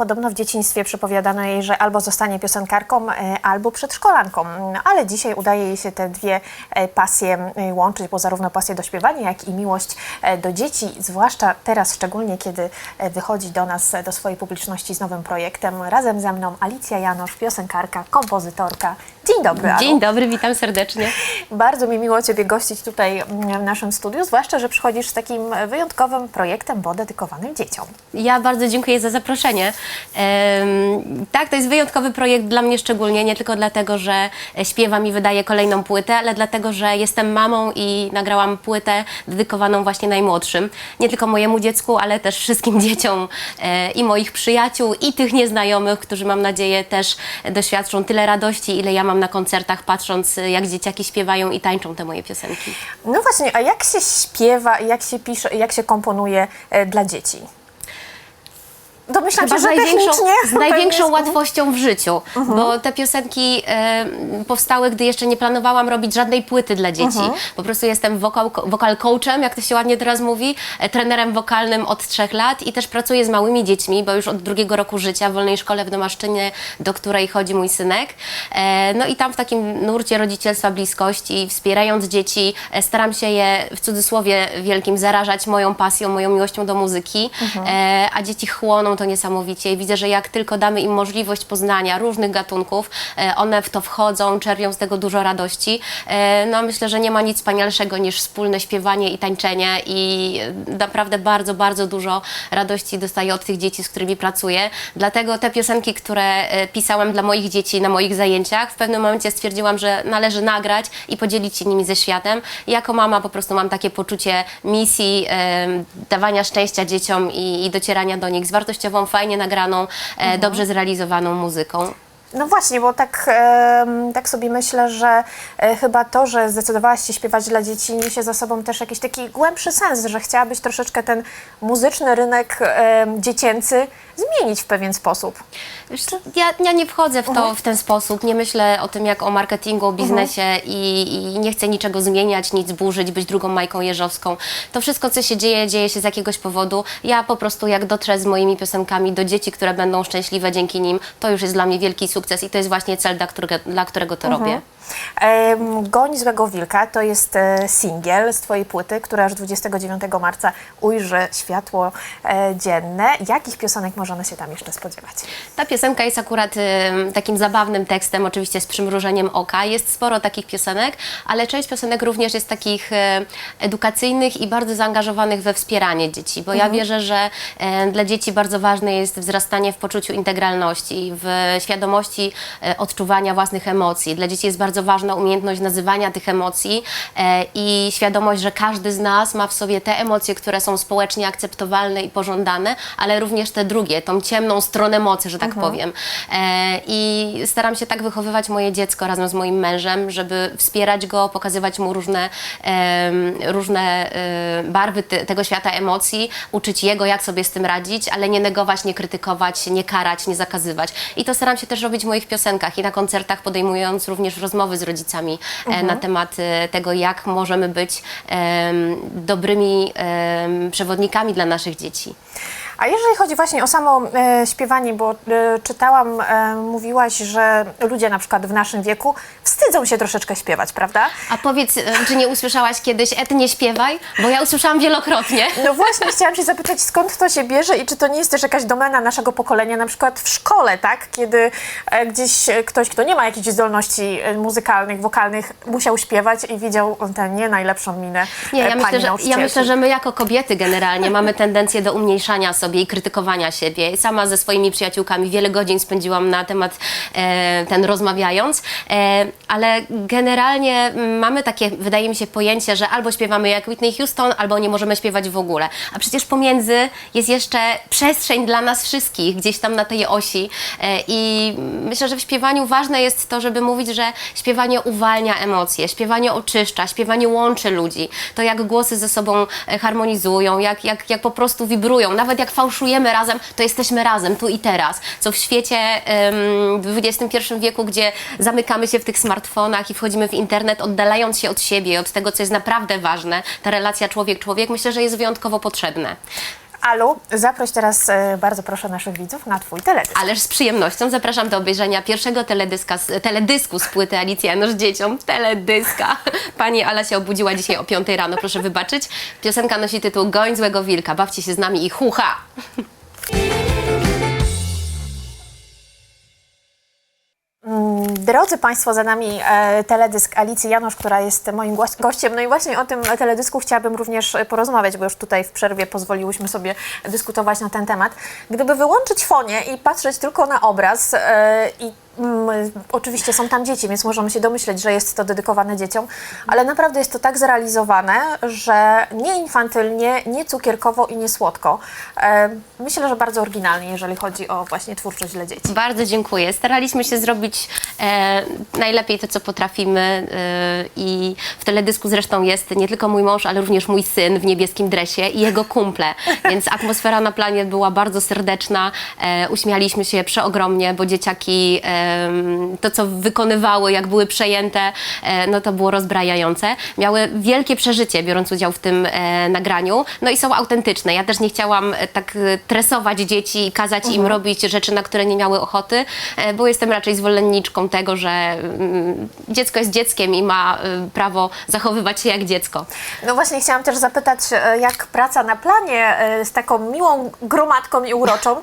podobno w dzieciństwie przypowiadano jej, że albo zostanie piosenkarką, e, albo przedszkolanką. No, ale dzisiaj udaje jej się te dwie e, pasje łączyć, bo zarówno pasję do śpiewania, jak i miłość e, do dzieci, zwłaszcza teraz, szczególnie kiedy wychodzi do nas, do swojej publiczności z nowym projektem. Razem ze mną Alicja Janosz, piosenkarka, kompozytorka. Dzień dobry, Alu. Dzień dobry, witam serdecznie. Bardzo mi miło Ciebie gościć tutaj w naszym studiu, zwłaszcza, że przychodzisz z takim wyjątkowym projektem, bo dedykowanym dzieciom. Ja bardzo dziękuję za zaproszenie. Tak, to jest wyjątkowy projekt dla mnie szczególnie, nie tylko dlatego, że śpiewam i wydaję kolejną płytę, ale dlatego, że jestem mamą i nagrałam płytę dedykowaną właśnie najmłodszym. Nie tylko mojemu dziecku, ale też wszystkim dzieciom e, i moich przyjaciół, i tych nieznajomych, którzy mam nadzieję też doświadczą tyle radości, ile ja mam na koncertach, patrząc jak dzieciaki śpiewają i tańczą te moje piosenki. No właśnie, a jak się śpiewa, jak się pisze, jak się komponuje e, dla dzieci? Domyślam Chyba się, z że największą, z największą pewnie jest- łatwością w życiu, bo te piosenki powstały, gdy jeszcze nie planowałam robić żadnej płyty dla dzieci. Po prostu jestem wokal, wokal coachem, jak to się ładnie teraz mówi, e, trenerem wokalnym od trzech lat i też pracuję z małymi dziećmi, bo już od drugiego roku życia w Wolnej Szkole w Domaszczynie, do której chodzi mój synek. E, no i tam w takim nurcie rodzicielstwa bliskości, wspierając dzieci, e, staram się je w cudzysłowie wielkim zarażać moją pasją, moją miłością do muzyki, e, a dzieci chłoną to niesamowicie i widzę, że jak tylko damy im możliwość poznania różnych gatunków, e, one w to wchodzą, czerpią z tego dużo radości. E, no myślę, że nie ma nic wspanialszego niż wspólne śpiewanie i tańczenie i e, naprawdę bardzo, bardzo dużo radości dostaję od tych dzieci, z którymi pracuję. Dlatego te piosenki, które pisałam dla moich dzieci na moich zajęciach, w pewnym momencie stwierdziłam, że należy nagrać i podzielić się nimi ze światem. Jako mama po prostu mam takie poczucie misji, dawania szczęścia dzieciom i, i docierania do nich z wartościową, fajnie nagraną, e, dobrze zrealizowaną muzyką. No właśnie, bo tak, tak sobie myślę, że e, chyba to, że zdecydowałaś się śpiewać dla dzieci, niesie za sobą też jakiś taki głębszy sens, że chciałabyś troszeczkę ten muzyczny rynek dziecięcy zmienić w pewien sposób. Wiesz co, Ja, ja nie wchodzę w to w ten sposób, nie myślę o tym jak o marketingu, o biznesie i, i nie chcę niczego zmieniać, nic burzyć, być drugą Majką Jeżowską. To wszystko, co się dzieje, dzieje się z jakiegoś powodu. Ja po prostu jak dotrę z moimi piosenkami do dzieci, które będą szczęśliwe dzięki nim, to już jest dla mnie wielki sukces i to jest właśnie cel, dla którego, dla którego to robię. Em, Goń Złego Wilka to jest e, singiel z Twojej płyty, która aż 29 marca ujrzy światło e, dzienne. Jakich piosenek możemy się tam jeszcze spodziewać? Ta piosenka jest akurat takim zabawnym tekstem, oczywiście z przymrużeniem oka. Jest sporo takich piosenek, ale część piosenek również jest takich e, edukacyjnych i bardzo zaangażowanych we wspieranie dzieci, bo ja wierzę, że e, dla dzieci bardzo ważne jest wzrastanie w poczuciu integralności, w świadomości e, odczuwania własnych emocji. Dla dzieci jest bardzo ważna umiejętność nazywania tych emocji e, i świadomość, że każdy z nas ma w sobie te emocje, które są społecznie akceptowalne i pożądane, ale również te drugie, tą ciemną stronę mocy, że tak powiem. E, I staram się tak wychowywać moje dziecko razem z moim mężem, żeby wspierać go, pokazywać mu różne, różne barwy te, tego świata emocji, uczyć jego, jak sobie z tym radzić, ale nie negować, nie krytykować, nie karać, nie zakazywać. I to staram się też robić w moich piosenkach i na koncertach, podejmując również rozmowy z rodzicami e, na temat e, tego, jak możemy być dobrymi przewodnikami dla naszych dzieci. A jeżeli chodzi właśnie o samo e, śpiewanie, bo e, czytałam, e, mówiłaś, że ludzie na przykład w naszym wieku wstydzą się troszeczkę śpiewać, prawda? A powiedz, e, czy nie usłyszałaś kiedyś, e, ty nie śpiewaj? Bo ja usłyszałam wielokrotnie. No właśnie, chciałam się zapytać, skąd to się bierze i czy to nie jest też jakaś domena naszego pokolenia, na przykład w szkole, tak? Kiedy e, gdzieś e, ktoś, kto nie ma jakichś zdolności e, muzykalnych, wokalnych, musiał śpiewać i widział tę nie najlepszą minę Nie, e, ja pani myślę, że, ja nauczycielki. myślę, że my jako kobiety generalnie mamy tendencję do umniejszania sobie i krytykowania siebie. Sama ze swoimi przyjaciółkami wiele godzin spędziłam na temat e, ten rozmawiając, e, ale generalnie mm, mamy takie, wydaje mi się, pojęcie, że albo śpiewamy jak Whitney Houston, albo nie możemy śpiewać w ogóle. A przecież pomiędzy jest jeszcze przestrzeń dla nas wszystkich, gdzieś tam na tej osi. E, I myślę, że w śpiewaniu ważne jest to, żeby mówić, że śpiewanie uwalnia emocje, śpiewanie oczyszcza, śpiewanie łączy ludzi. To jak głosy ze sobą e, harmonizują, jak, jak, jak po prostu wibrują. Nawet jak fałszujemy razem, to jesteśmy razem, tu i teraz. Co w świecie w XXI wieku, gdzie zamykamy się w tych smartfonach i wchodzimy w internet, oddalając się od siebie, od tego, co jest naprawdę ważne, ta relacja człowiek-człowiek, myślę, że jest wyjątkowo potrzebne. Alu, zaproś teraz e, bardzo proszę naszych widzów na Twój teledysk. Ależ z przyjemnością zapraszam do obejrzenia pierwszego teledyska, z- teledysku z płyty Alicja Janusz Dzieciom. Teledyska. Pani Ala się obudziła dzisiaj o 5 rano, proszę wybaczyć. Piosenka nosi tytuł Goń złego wilka. Bawcie się z nami i hucha! Drodzy Państwo, za nami e, teledysk Alicji Janusz, która jest moim gościem. No i właśnie o tym teledysku chciałabym również porozmawiać, bo już tutaj w przerwie pozwoliłyśmy sobie dyskutować na ten temat. Gdyby wyłączyć fonię i patrzeć tylko na obraz e, i mm, oczywiście są tam dzieci, więc możemy się domyśleć, że jest to dedykowane dzieciom, ale naprawdę jest to tak zrealizowane, że nie infantylnie, nie cukierkowo i nie słodko. E, myślę, że bardzo oryginalnie, jeżeli chodzi o właśnie twórczość dla dzieci. Bardzo dziękuję. Staraliśmy się zrobić e, najlepiej to, co potrafimy e, i w teledysku zresztą jest nie tylko mój mąż, ale również mój syn w niebieskim dresie i jego kumple, więc atmosfera na planie była bardzo serdeczna. E, uśmialiśmy się przeogromnie, bo dzieciaki em, to, co wykonywały, jak były przejęte, e, no to było rozbrajające. Miały wielkie przeżycie, biorąc udział w tym e, nagraniu, no i są autentyczne. Ja też nie chciałam e, tak tresować dzieci i kazać im robić rzeczy, na które nie miały ochoty, bo jestem raczej zwolenniczką tego, że mm, dziecko jest dzieckiem i ma prawo zachowywać się jak dziecko. No właśnie chciałam też zapytać, jak praca na planie z taką miłą gromadką i uroczą,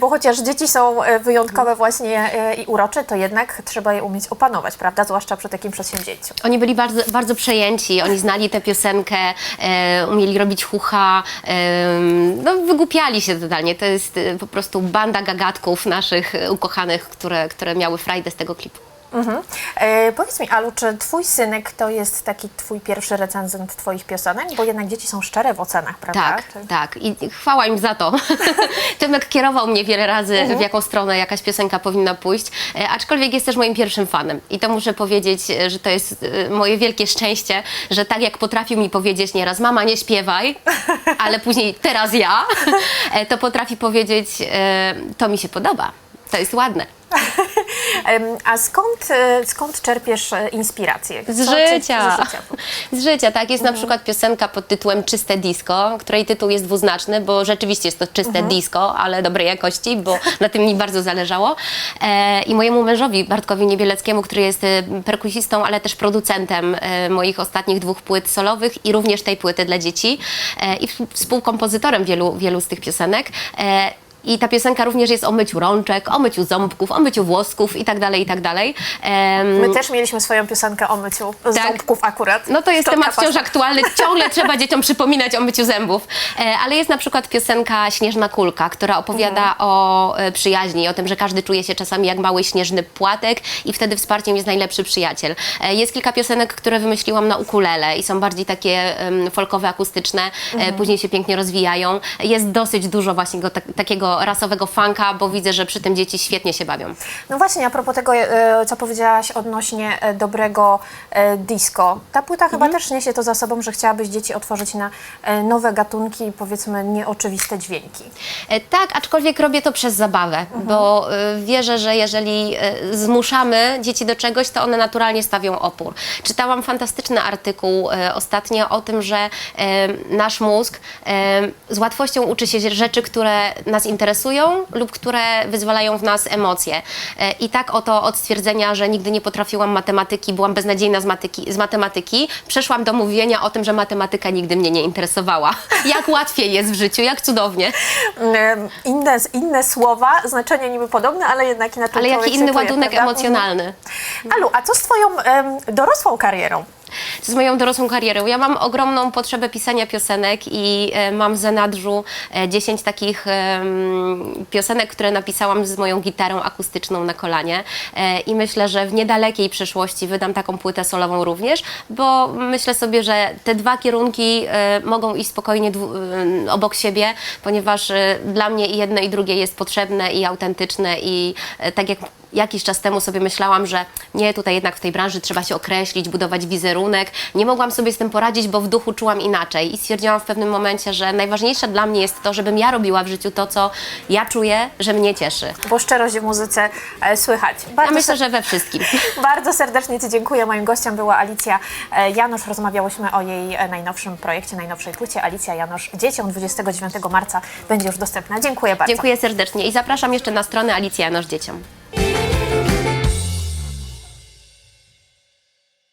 bo chociaż dzieci są wyjątkowe właśnie i urocze, to jednak trzeba je umieć opanować, prawda? Zwłaszcza przy takim przedsięwzięciu. Oni byli bardzo, bardzo przejęci, oni znali tę piosenkę, e, umieli robić hucha, e, no wygłupiali się totalnie. To jest e, po prostu banda gagatków naszych ukochanych, które, które miały frajdę z tego klipu. Mhm. E, powiedz mi, Alu, czy twój synek to jest taki twój pierwszy recenzent twoich piosenek? Bo jednak dzieci są szczere w ocenach, prawda? Tak, Czy- tak. I chwała im za to. Tymek kierował mnie wiele razy, w jaką stronę jakaś piosenka powinna pójść, e, aczkolwiek jest też moim pierwszym fanem. I to muszę powiedzieć, e, że to jest e, moje wielkie szczęście, że tak jak potrafił mi powiedzieć nieraz, mama nie śpiewaj, ale później teraz ja, e, to potrafi powiedzieć, e, to mi się podoba. To jest ładne. A skąd, e, skąd czerpiesz e, inspirację? Z Co życia. Z życia. Z życia, tak. Jest na przykład piosenka pod tytułem Czyste Disco, której tytuł jest dwuznaczny, bo rzeczywiście jest to czyste disco, ale dobrej jakości, bo na tym mi bardzo zależało. E, I mojemu mężowi, Bartkowi Niebieleckiemu, który jest perkusistą, ale też producentem moich ostatnich dwóch płyt solowych i również tej płyty dla dzieci i współkompozytorem wielu, wielu z tych piosenek. I ta piosenka również jest o myciu rączek, o myciu ząbków, o myciu włosków i tak dalej, i tak dalej. Em, My też mieliśmy swoją piosenkę o myciu Tak. ząbków akurat. no to jest Szczotka temat wciąż pasta. aktualny. Ciągle trzeba dzieciom przypominać o myciu zębów. E, ale jest na przykład piosenka Śnieżna Kulka, która opowiada Mhm. o e, przyjaźni, o tym, że każdy czuje się czasami jak mały śnieżny płatek i wtedy wsparciem jest najlepszy przyjaciel. E, jest kilka piosenek, które wymyśliłam na ukulele i są bardziej takie em, folkowe, akustyczne. E, później się pięknie rozwijają. Jest dosyć dużo właśnie go, tak, takiego rasowego funka, bo widzę, że przy tym dzieci świetnie się bawią. No właśnie, a propos tego, e, co powiedziałaś odnośnie e, dobrego e, disco. Ta płyta chyba Mhm. też niesie to za sobą, że chciałabyś dzieci otworzyć na e, nowe gatunki, powiedzmy nieoczywiste dźwięki. E, Tak, aczkolwiek robię to przez zabawę, bo e, wierzę, że jeżeli e, zmuszamy dzieci do czegoś, to one naturalnie stawią opór. Czytałam fantastyczny artykuł e, ostatnio o tym, że e, nasz mózg e, z łatwością uczy się rzeczy, które nas interesują lub które wyzwalają w nas emocje. E, I tak oto od stwierdzenia, że nigdy nie potrafiłam matematyki, byłam beznadziejna z, matyki, z matematyki, przeszłam do mówienia o tym, że matematyka nigdy mnie nie interesowała. Jak łatwiej jest w życiu, jak cudownie. Inne, inne słowa, znaczenie niby podobne, ale jednak inaczej Ale jaki inny ładunek prawda? emocjonalny. Mhm. Alu, a co z twoją em, dorosłą karierą? Z moją dorosłą karierą. Ja mam ogromną potrzebę pisania piosenek i e, mam w zanadrzu e, 10 takich em, piosenek, które napisałam z moją gitarą akustyczną na kolanie e, i myślę, że w niedalekiej przyszłości wydam taką płytę solową również, bo myślę sobie, że te dwa kierunki e, mogą iść spokojnie e, obok siebie, ponieważ e, dla mnie i jedno i drugie jest potrzebne i autentyczne i e, tak jak jakiś czas temu sobie myślałam, że nie, tutaj jednak w tej branży trzeba się określić, budować wizerunek. Nie mogłam sobie z tym poradzić, bo w duchu czułam inaczej i stwierdziłam w pewnym momencie, że najważniejsze dla mnie jest to, żebym ja robiła w życiu to, co ja czuję, że mnie cieszy. Bo szczerość w muzyce e, słychać. Ja Bardzo myślę, ser- że we wszystkim. Bardzo serdecznie Ci dziękuję. Moim gościem była Alicja e, Janusz. Rozmawiałyśmy o jej e, najnowszym projekcie, najnowszej płycie. Alicja Janusz dzieciom 29 marca będzie już dostępna. Dziękuję bardzo. Dziękuję serdecznie i zapraszam jeszcze na stronę Alicja Janosz Dzieciom.